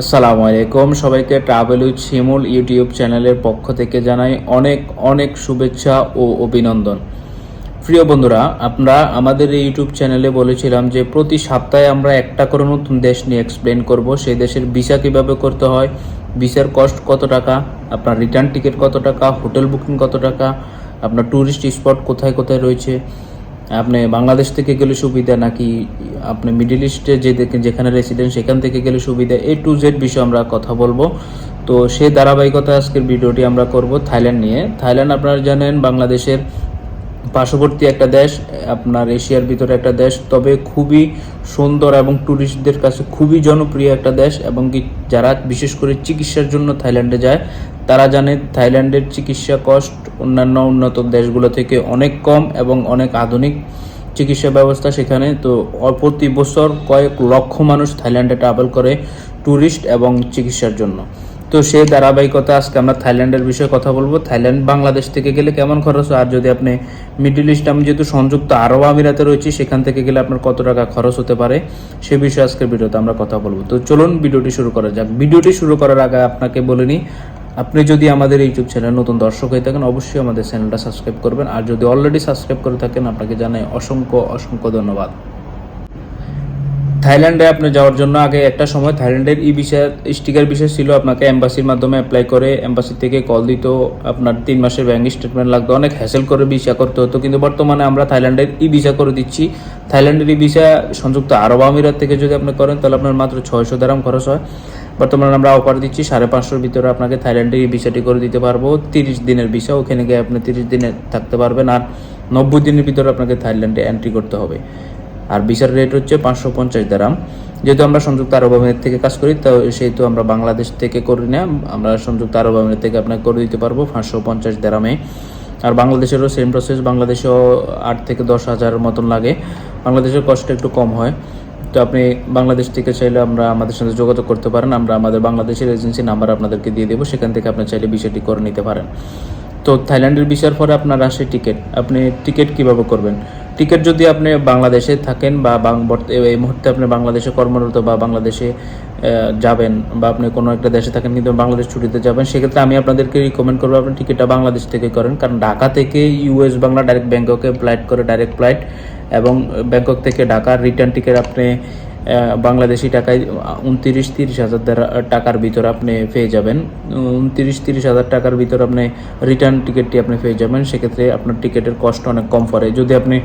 আসসালামু আলাইকুম। সবাইকে ট্রাভেল উইথ শিমুল ইউটিউব চ্যানেলের পক্ষ থেকে জানাই অনেক অনেক শুভেচ্ছা ও অভিনন্দন। প্রিয় বন্ধুরা, আমরা আমাদের এই ইউটিউব চ্যানেলে বলেছিলাম যে প্রতি সপ্তাহে আমরা একটা করে নতুন দেশ নিয়ে এক্সপ্লেন করব। সেই দেশের ভিসা কীভাবে করতে হয় ভিসার কস্ট কত টাকা, আপনার রিটার্ন টিকিট কত টাকা হোটেল বুকিং কত টাকা, আপনার ট্যুরিস্ট স্পট কোথায় কোথায় রয়েছে আপনি বাংলাদেশ থেকে গেলে সুবিধা নাকি আপনি মিডিল ইস্টে যে যেখানে রেসিডেন্ট সেখান থেকে গেলে সুবিধা? এ টু জেড বিষয়ে আমরা কথা বলব। তো সে ধারাবাহিকতা আজকের ভিডিওটি আমরা করব থাইল্যান্ড নিয়ে। থাইল্যান্ড আপনারা জানেন, বাংলাদেশের পার্শ্ববর্তী একটা দেশ, আপনার এশিয়ার ভিতরে একটা দেশ। তবে খুবই সুন্দর এবং ট্যুরিস্টদের কাছে খুবই জনপ্রিয় একটা দেশ এবং কি যারা বিশেষ করে চিকিৎসার জন্য থাইল্যান্ডে যায়, তারা জানে থাইল্যান্ডের চিকিৎসা কস্ট অন্যান্য উন্নত দেশগুলো থেকে অনেক কম এবং অনেক আধুনিক চিকিৎসা ব্যবস্থা সেখানে। তো প্রতি বছর কয়েক লক্ষ মানুষ থাইল্যান্ডে ট্রাভেল করে ট্যুরিস্ট এবং চিকিৎসার জন্য। তো সেই ধারাবাহিকতা, আজকে আমরা থাইল্যান্ডের বিষয়ে কথা বলব। থাইল্যান্ড, বাংলাদেশ থেকে গেলে কেমন খরচ? আর যদি আপনি মিডল ইস্ট, আমি যেহেতু সংযুক্ত আরব আমিরাতে রয়েছি, সেখান থেকে গেলে আপনার কত টাকা খরচ হতে পারে? সে বিষয়ে আজকের ভিডিওতে আমরা কথা বলব। তো চলুন ভিডিওটি শুরু করা যাক। ভিডিওটি শুরু করার আগে আপনাকে বলে নিই, আপনি যদি আমাদের ইউটিউব চ্যানেল নতুন দর্শক হয়ে থাকেন, অবশ্যই আমাদের চ্যানেলটা সাবস্ক্রাইব করবেন। আর যদি অলরেডি সাবস্ক্রাইব করে থাকেন, আপনাকে জানাই অসংখ্য অসংখ্য ধন্যবাদ। থাইল্যান্ডে আপনি যাওয়ার জন্য আগে একটা সময় থাইল্যান্ডের ই ভিসা, স্টিকার ভিসা ছিল। আপনাকে এম্বাসির মাধ্যমে অ্যাপ্লাই করে, এম্বাসি থেকে কল দিত। আপনার তিন মাসের ব্যাঙ্ক স্টেটমেন্ট লাগতো। অনেক হ্যাসেল করে ভিসা করতে হতো। কিন্তু বর্তমানে আমরা থাইল্যান্ডের ই ভিসা করে দিচ্ছি। থাইল্যান্ডের ই ভিসা সংযুক্ত আরব আমিরাত থেকে যদি আপনি করেন, তাহলে আপনার মাত্র ছয়শো দারাম খরচ হয়। বর্তমানে আমরা অফার দিচ্ছি, সাড়ে পাঁচশোর ভিতরে আপনাকে থাইল্যান্ডের এই ভিসাটি করে দিতে পারব। তিরিশ দিনের ভিসা, ওখানে গিয়ে আপনি তিরিশ দিনে থাকতে পারবেন। আর নব্বই দিনের ভিতরে আপনাকে থাইল্যান্ডে এন্ট্রি করতে হবে। আর ভিসার রেট হচ্ছে পাঁচশো পঞ্চাশ দারাম যেহেতু আমরা সংযুক্ত আরব আমিরাত থেকে কাজ করি, তো সেহেতু আমরা বাংলাদেশ থেকে করি না, আমরা সংযুক্ত আরব আমিরাত থেকে আপনাকে করে দিতে পারব পাঁচশো পঞ্চাশ দারামে আর বাংলাদেশেরও সেম প্রসেস বাংলাদেশেও আট থেকে দশ হাজার মতন লাগে। বাংলাদেশের কষ্ট একটু কম হয়। তো আপনি বাংলাদেশ থেকে চাইলে আমরা আমাদের সাথে যোগাযোগ করতে পারেন, আমরা আমাদের বাংলাদেশের এজেন্সি নাম্বার আপনাদেরকে দিয়ে দেবো, সেখান থেকে আপনি চাইলে বিষয়টি করে নিতে পারেন। তো থাইল্যান্ডের ভিসার পরে আপনার আসে টিকিট আপনি টিকিট কীভাবে করবেন? টিকিট যদি আপনি বাংলাদেশে থাকেন বা এই মুহূর্তে আপনি বাংলাদেশে কর্মরত বা বাংলাদেশে যাবেন বা আপনি কোনো একটা দেশে থাকেন কিন্তু বাংলাদেশ ছুটিতে যাবেন, সেক্ষেত্রে আমি আপনাদেরকে রিকমেন্ড করব আপনি টিকিটটা বাংলাদেশ থেকে করেন। কারণ ঢাকা থেকে ইউএস বাংলা ডাইরেক্ট ব্যাংককে ফ্লাইট করে ডাইরেক্ট ফ্লাইট এবং ব্যাংকক থেকে ঢাকার রিটার্ন টিকিট আপনি বাংলাদেশি টাকায় উনত্রিশ তিরিশ হাজার টাকার ভিতর আপনি পেয়ে যাবেন। উনত্রিশ তিরিশ হাজার টাকার ভিতর আপনি রিটার্ন টিকিটটি আপনি পেয়ে যাবেন। সেক্ষেত্রে আপনার টিকিটের কষ্ট অনেক কম পড়ে। যদি আপনি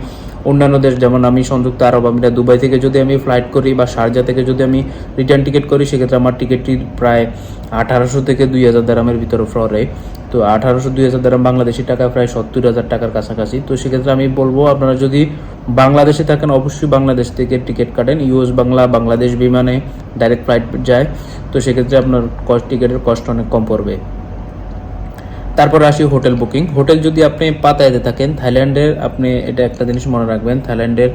অন্যান্য দেশ, যেমন আমি সংযুক্ত আরব আমিরাত, দুবাই থেকে যদি আমি ফ্লাইট করি বা শারজা থেকে যদি আমি রিটার্ন টিকিট করি, সেক্ষেত্রে আমার টিকিটটি প্রায় আঠারোশো থেকে দুই হাজার দারামের ভিতরে ফ্লরে তো আঠারোশো দুই হাজার দারাম বাংলাদেশি টাকা প্রায় সত্তর হাজার টাকার কাছাকাছি। তো সেক্ষেত্রে আমি বলব, আপনারা যদি বাংলাদেশে থাকেন, অবশ্যই বাংলাদেশ থেকে টিকিট কাটেন। ইউএস বাংলা, বাংলাদেশ বিমানে ডাইরেক্ট ফ্লাইট যায়। তো সেক্ষেত্রে আপনার কস্ট টিকিটের কষ্ট অনেক কম পড়বে। তারপর আসি হোটেল বুকিং হোটেল যদি আপনি পাতায়তে থাকেন, থাইল্যান্ডের, আপনি এটা একটা জিনিস মনে রাখবেন, থাইল্যান্ডের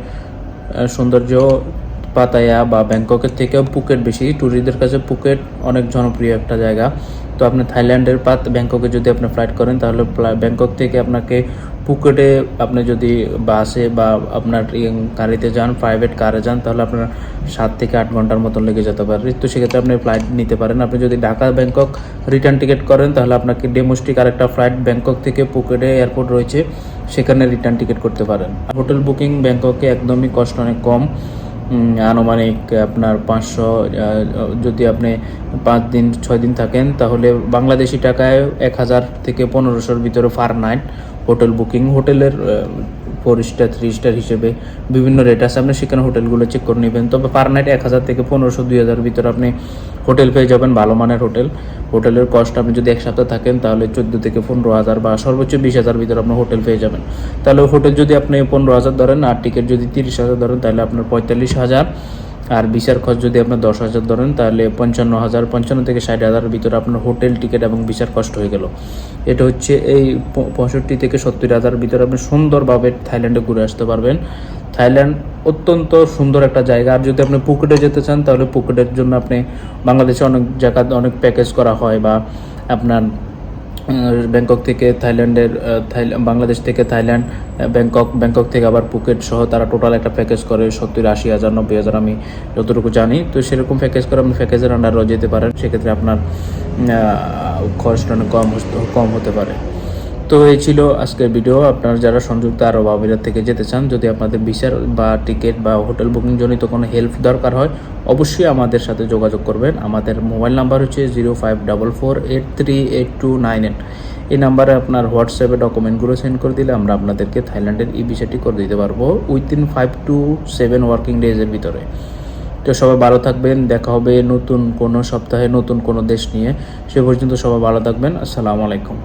সৌন্দর্য পাতায়া বা ব্যাংককের থেকেও পুকেট বেশি। ট্যুরিস্টদের কাছে পুকেট অনেক জনপ্রিয় একটা জায়গা। তো আপনি থাইল্যান্ডের পাত ব্যাংককে যদি আপনি ফ্লাইট করেন, তাহলে ব্যাংকক থেকে আপনাকে পুকেটে আপনি যদি বাসে বা আপনার ইয়ে গাড়িতে যান প্রাইভেট কারে যান, তাহলে আপনার সাত থেকে আট ঘণ্টার মতন লেগে যেতে পারে। তো সেক্ষেত্রে আপনি ফ্লাইট নিতে পারেন। আপনি যদি ঢাকা ব্যাংকক রিটার্ন টিকিট করেন, তাহলে আপনাকে ডেমোস্টিক আরেকটা ফ্লাইট ব্যাংকক থেকে পুকেটে এয়ারপোর্ট রয়েছে, সেখানে রিটার্ন টিকিট করতে পারেন। হোটেল বুকিং ব্যাংককে একদমই কষ্ট অনেক কম। আনুমানিক আপনার পাঁচশো যদি আপনি পাঁচ দিন, ছয় দিন থাকেন, তাহলে বাংলাদেশি টাকায় এক হাজার থেকে পনেরোশোর ভিতরে ফার নাইট হোটেল বুকিং। হোটেলের ফোর স্টার থ্রি স্টার হিসেবে বিভিন্ন রেট আছে। আপনি সেখানে হোটেলগুলো চেক করে নেবেন। তবে পার নাইট এক হাজার থেকে পনেরোশো, দুই হাজার ভিতরে আপনি হোটেল পেয়ে যাবেন, ভালো মানের হোটেল হোটেলের কস্ট আপনি যদি এক সপ্তাহ থাকেন, তাহলে চোদ্দ থেকে পনেরো হাজার বা সর্বোচ্চ বিশ হাজার ভিতরে আপনার হোটেল পেয়ে যাবেন। তাহলে হোটেল যদি আপনি পনেরো হাজার ধরেন, আর টিকিট যদি তিরিশ হাজার ধরেন, তাহলে আপনার পঁয়তাল্লিশ হাজার। আর ভিসার খরচ যদি আপনার দশ হাজার ধরেন, তাহলে পঞ্চান্ন হাজার, পঞ্চান্ন থেকে ষাট হাজারের ভিতরে আপনার হোটেল টিকিট এবং ভিসার কষ্ট হয়ে গেল। এটা হচ্ছে এই পঁয়ষট্টি থেকে সত্তর হাজারের ভিতরে আপনি সুন্দরভাবে থাইল্যান্ডে ঘুরে আসতে পারবেন। থাইল্যান্ড অত্যন্ত সুন্দর একটা জায়গা। আর যদি আপনি পুকেটে যেতে চান, তাহলে পুকেটের জন্য আপনি বাংলাদেশে অনেক জায়গা, অনেক প্যাকেজ করা হয় বা আপনার ব্যাংকক থেকে থাইল্যান্ডের থাইল্যান্ড বাংলাদেশ থেকে থাইল্যান্ড ব্যাংকক ব্যাংকক থেকে আবার পুকেট সহ তারা টোটাল একটা প্যাকেজ করে সত্তর, আশি হাজার, নব্বই হাজার আমি যতটুকু জানি। তো সেরকম প্যাকেজ করে আপনি প্যাকেজের আন্ডারও যেতে পারেন। সেক্ষেত্রে আপনার খরচটা অনেক কম কম হতে পারে। তো এই ছিল আজকের ভিডিও আপনারা যারা সংযুক্ত আরব আমিরাত থেকে যেতে চান, যদি আপনাদের ভিসার বা টিকিট বা হোটেল বুকিং জনিত কোনো হেল্প দরকার হয়, অবশ্যই আমাদের সাথে যোগাযোগ করবেন। আমাদের মোবাইল নাম্বার হচ্ছে zero five double four eight three eight two nine eight এই নাম্বারে আপনার হোয়াটসঅ্যাপে ডকুমেন্টগুলো সেন্ড করে দিলে আমরা আপনাদেরকে থাইল্যান্ডের ই ভিসাটি করে দিতে পারব within five to seven working ডেজের ভিতরে। তো সবাই ভালো থাকবেন, দেখা হবে নতুন কোনো সপ্তাহে, নতুন কোনো দেশ নিয়ে। সে পর্যন্ত সবাই ভালো থাকবেন। আসসালামু আলাইকুম।